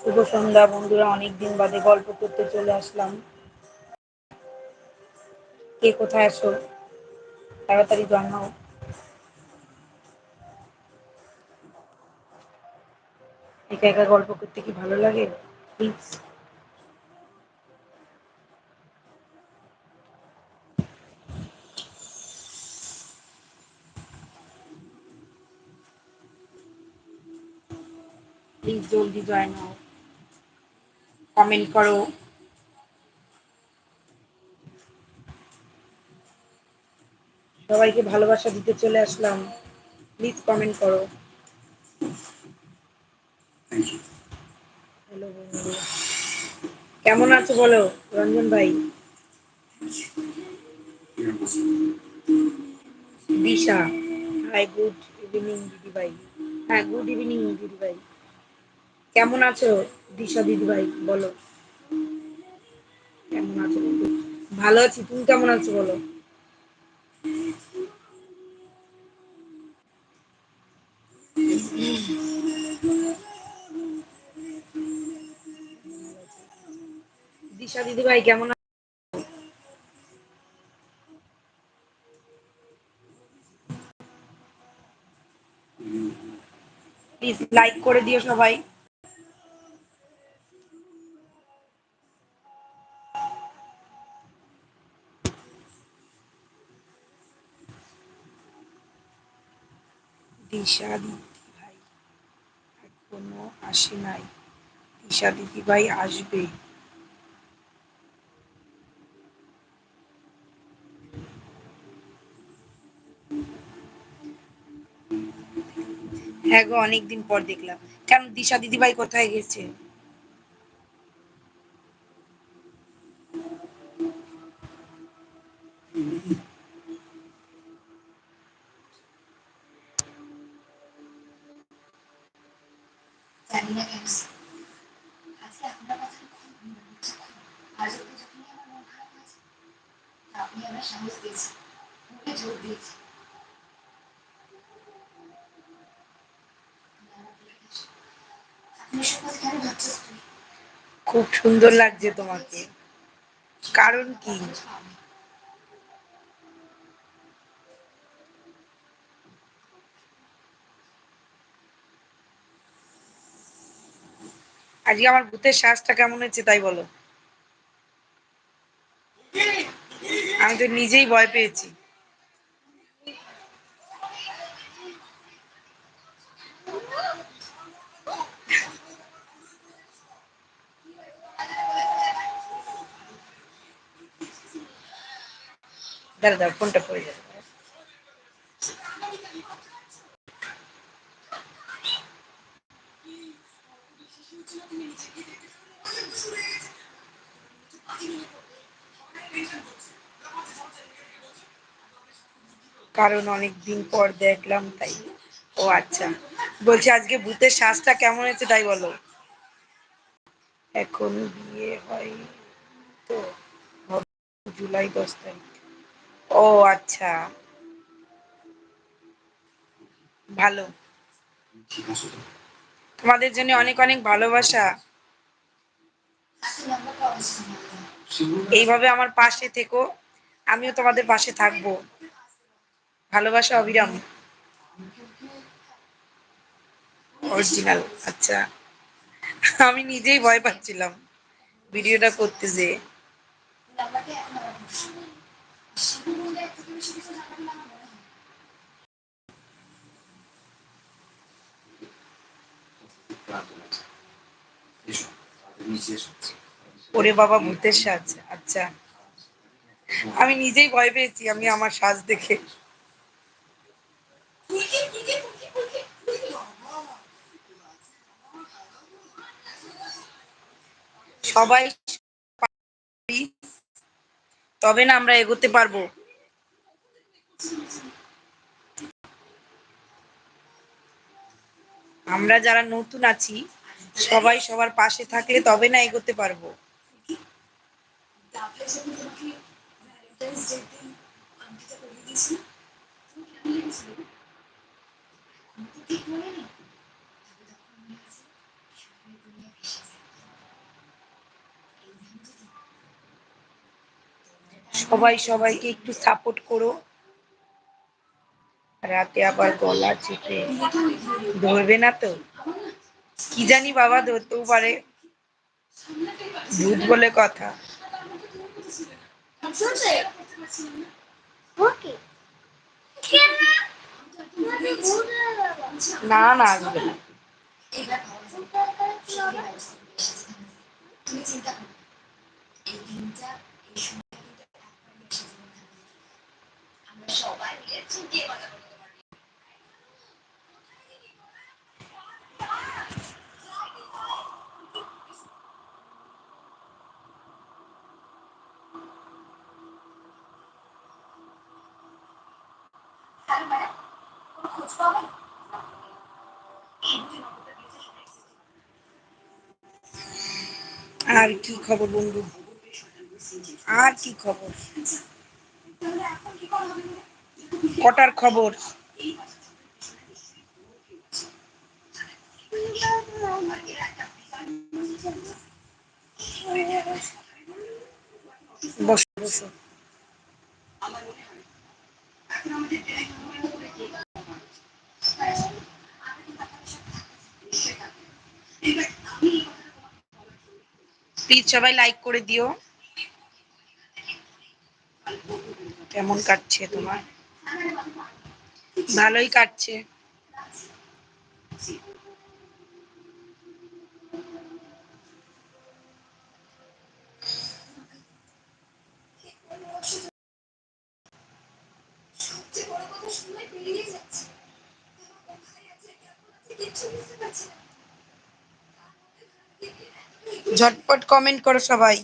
শুভ সন্ধ্যা, বন্ধুরা। অনেকদিন বাদে গল্প করতে চলে আসলাম। কে কোথায় আছো? তাড়াতাড়ি জানাও। একা একা গল্প করতে কি ভালো লাগে? প্লিজ প্লিজ জলদি জয়েন হও। কমেন্ট করো। সবাইকে ভালোবাসা দিতে চলে আসলাম। প্লিজ কমেন্ট করো। হ্যালো বন্ধু কেমন আছো বলো রঞ্জন ভাই? দিশা। হাই গুড ইভিনিং দিদি ভাই। হ্যাঁ গুড ইভিনিং দিদি ভাই। কেমন আছো দিশা দিদি ভাই বলো। কেমন আছো ভালো আছি, তুমি কেমন আছো বলো? দিশা দিদি ভাই কেমন প্লিজ লাইক করে দিও সবাই। দিশা দিদি ভাই। এখনও আসে নাই। দিশা দিদি ভাই আসবে। হ্যাঁ গো, অনেকদিন পর দেখলাম। কেন দিশা দিদি ভাই কোথায় গেছে? খুব সুন্দর লাগছে তোমাকে। কারণ কি? আজকে আমার ভূতের শ্বাসটা কেমন হচ্ছে তাই বলো। আমি তো নিজেই ভয় পেয়েছি। দাঁড়া দাঁড়া ফোনটা পড়ে যাবে। কারণ অনেক দিন পর দেখলাম, তাই। ও আচ্ছা। বলছি, আজকে ভূতের শ্বাসটা কেমন হয়েছে, তাই বলো। এখন বিয়ে হয় তো জুলাই দশ তারিখ। ও আচ্ছা। ভালো। তোমাদের জন্য অনেক অনেক ভালোবাসা। এইভাবে আমার পাশে থেকো। আমিও তোমাদের পাশে থাকব। ভালোবাসা অবিরাম। অরিজিনাল আচ্ছা। আমি নিজেই ভয় পাচ্ছিলাম ভিডিওটা করতে হয় ওরে বাবা, ভূতের সাজ আচ্ছা। আমি নিজেই ভয় পেয়েছি, আমি আমার সাজ দেখে। সবাই তবে না আমরা এগোতে পারব। আমরা যারা নতুন আছি, সবাই সবার পাশে থাকলে তবে না এগোতে পারব ডে দিন আংটিটা পরিয়ে দিয়েছি তুমি কেমন লেগেছিল এখন তো ঠিক মনে নেই তবে তখন মনে আছে স্বপ্নের দুনিয়া ভেসে যায় সবাই সবাইকে একটু সাপোর্ট করো। রাতে আবার গলা চেপে ধরবে না তো? কি জানি বাবা, ধরতেও পারে। ভূত বলে কথা। না না, আসবে না করো এই দিনটা এই সময়টা কিন্তু একবার বেশি জীবন থাকবে আমরা আর কি খবর বন্ধু? আর কি খবর তাহলে এখন কি করা হবে কটার খবর? বসো বসো। প্লিজ সবাই লাইক করে দিও। কেমন কাটছে তোমার? ভালোই কাটছে। ঝটপট কমেন্ট করো সবাই।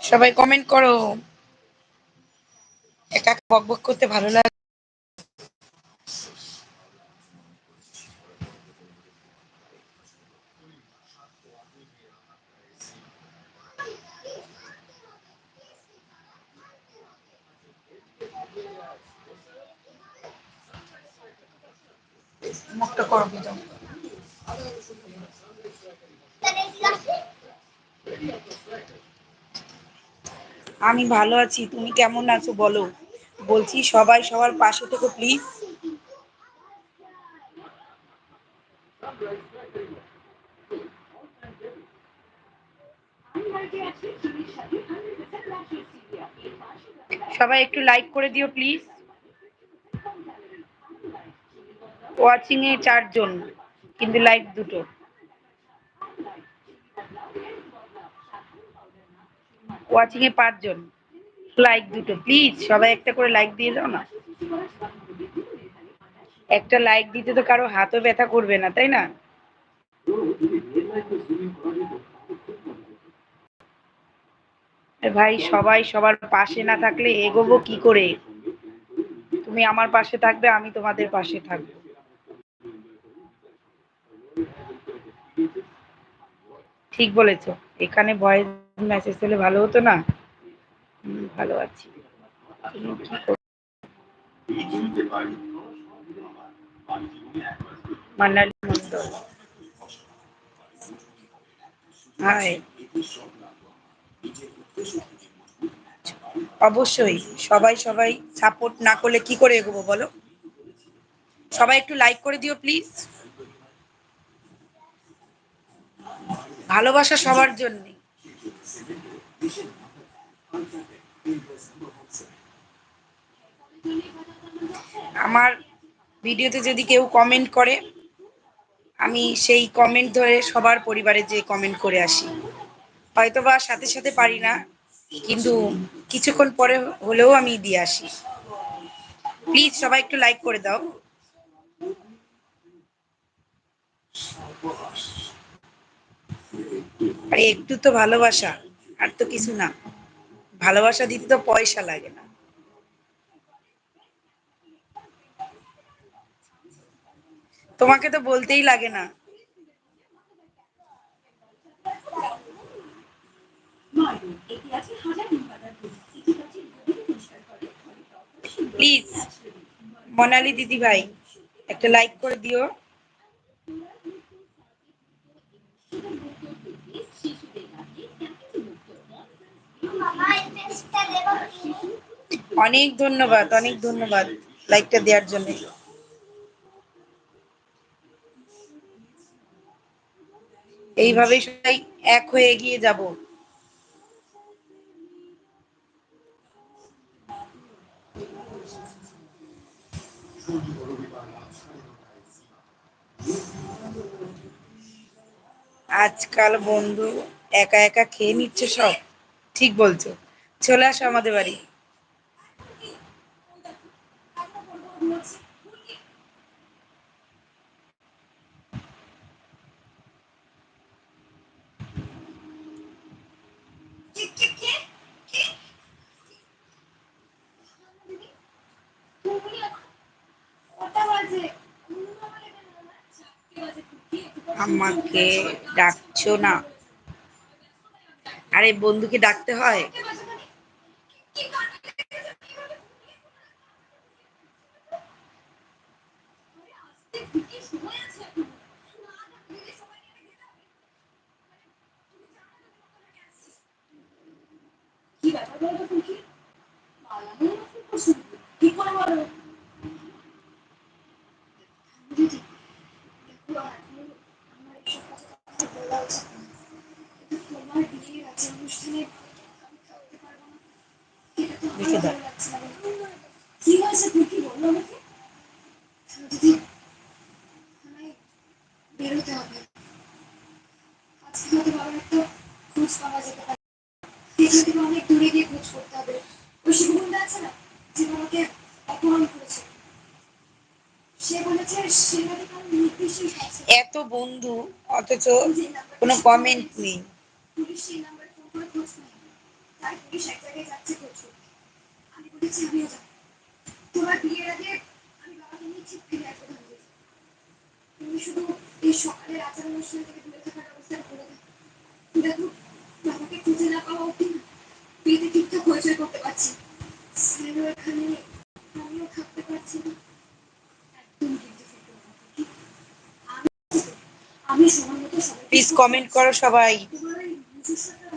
সবাই কমেন্ট করো। একা বক বক করতে ভালো লাগে। আমি ভালো আছি, তুমি কেমন আছো বলো? বলছি সবাই সবার পাশে থেকো প্লিজ সবাই একটু লাইক করে দিও প্লিজ ওয়াচিং এ চারজন, কিন্তু লাইক দুটো। ওয়াচিং এ পাঁচজন। লাইক দুটো। প্লিজ সবাই একটা করে লাইক দিয়ে দাও না। একটা লাইক দিতে তো কারও হাতও ব্যথা করবে না, তাই না? ভাই, সবাই সবার পাশে না থাকলে এগোবো কি করে? তুমি আমার পাশে থাকবে, আমি তোমাদের পাশে থাকব। ঠিক বলেছ। এখানে ভয়েস মেসেজ হলে ভালো হতো না? ভালো আছি? মান্নালি অবশ্যই, সবাই সবাই সাপোর্ট না করলে কি করে এগোবো বলো? সবাই একটু লাইক করে দিও প্লিজ ভালোবাসা সবার জন্য। আমার ভিডিওতে যদি কেউ কমেন্ট করে, আমি সেই কমেন্ট ধরে সবার পরিবারে যে কমেন্ট করে আসি। হয়তো বা সাথে সাথে পারি না, কিন্তু কিছুক্ষণ পরে হলেও আমি দিয়ে আসি। প্লিজ সবাই একটু লাইক করে দাও। আরে একটু তো ভালোবাসা, আর তো কিছু না। ভালোবাসা দিতে তো পয়সা লাগে না। তোমাকে তো বলতেই লাগে না। প্লিজ মনালি দিদি ভাই একটা লাইক করে দিও মামা এই পেজটা দেবো তুমি অনেক ধন্যবাদ অনেক ধন্যবাদ লাইকটা দেওয়ার জন্য। এইভাবেই সবাই এক হয়ে এগিয়ে যাব। আজকাল বন্ধু একা একা খেয়ে নিচ্ছে সব, ঠিক বলছো। চলে আসো আমাদের বাড়ি। খুকি আমাকে ডাকছো না। আরে বন্ধুকে ডাকতে হয়? Thank you. আসব ভাবছি তুমি শুধু এই সকালের আচার করে খুঁজে না পাওয়া বিয়েতে ঠিকঠাক করতে পারছি এখানে আমিও থাকতে পারছি না একদম কিন্তু ফিরতে হবে না, কি? আমি- আমি সময় মতো সবাইকে প্লিজ কমেন্ট করো সবাই।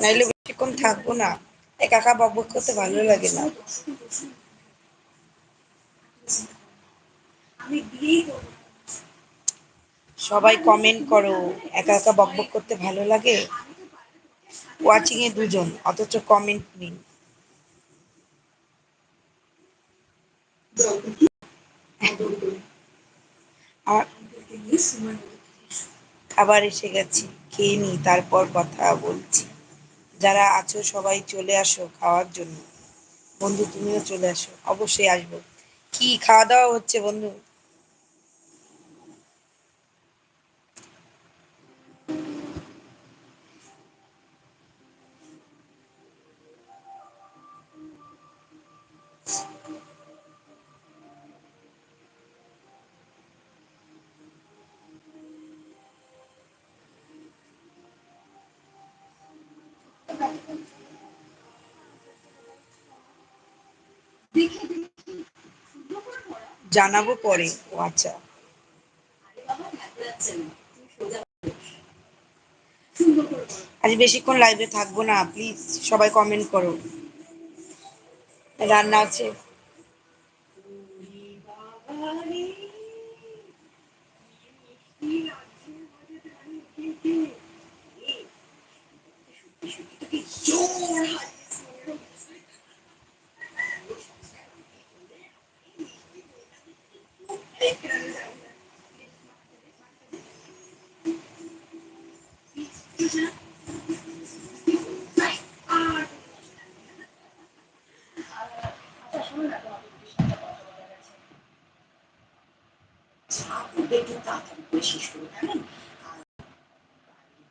নাইলে বেশিক্ষণ থাকব না। একা বকবক করতে ভালো লাগে না। সবাই কমেন্ট করো, একা একা বকবক করতে ভালো লাগে? ওয়াচিং এ দুজন, অথচ কমেন্ট নেই। আমার খাবার এসে গেছে, খেয়ে নি, তারপর কথা বলছি। যারা আছো সবাই চলে আসো খাওয়ার জন্য। বন্ধু তুমিও চলে আসো, অবশ্যই আসব। কি খাওয়া দাওয়া হচ্ছে বন্ধু? জানাব পরে। ও আচ্ছা। আজ বেশিক্ষণ লাইভে থাকব না প্লিজ সবাই কমেন্ট করো। রান্না আছে? একটু তাড়াতাড়ি করে শেষ করে ফেলেন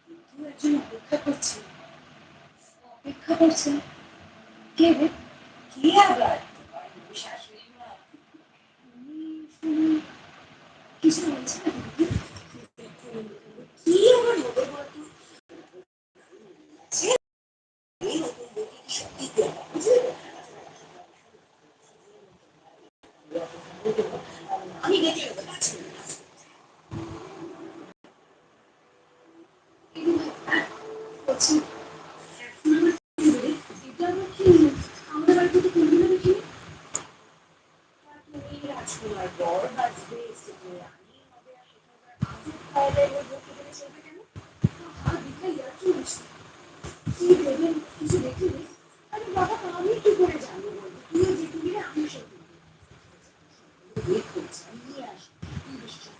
কিন্তু একজন অপেক্ষা করছে অপেক্ষা করছে কে রে কে আবার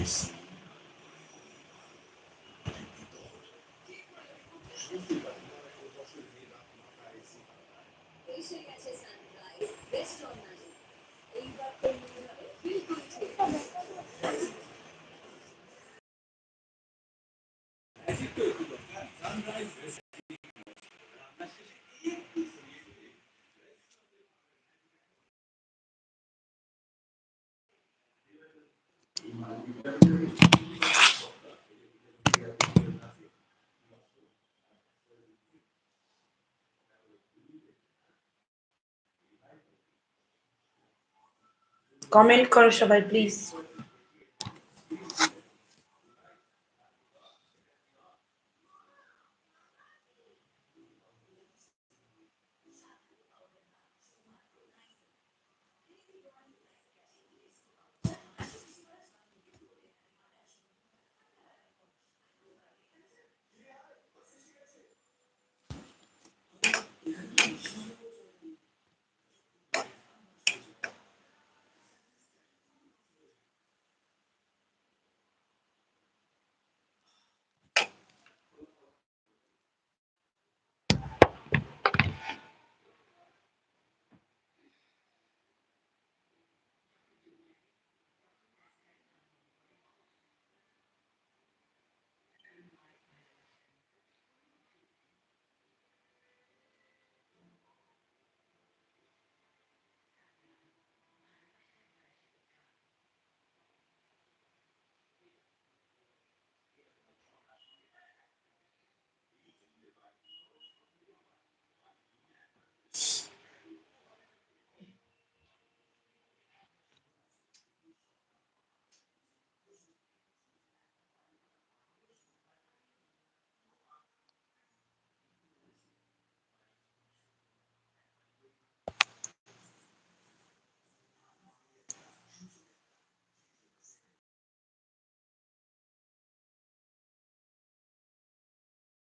is কমেন্ট করো সবাই প্লিজ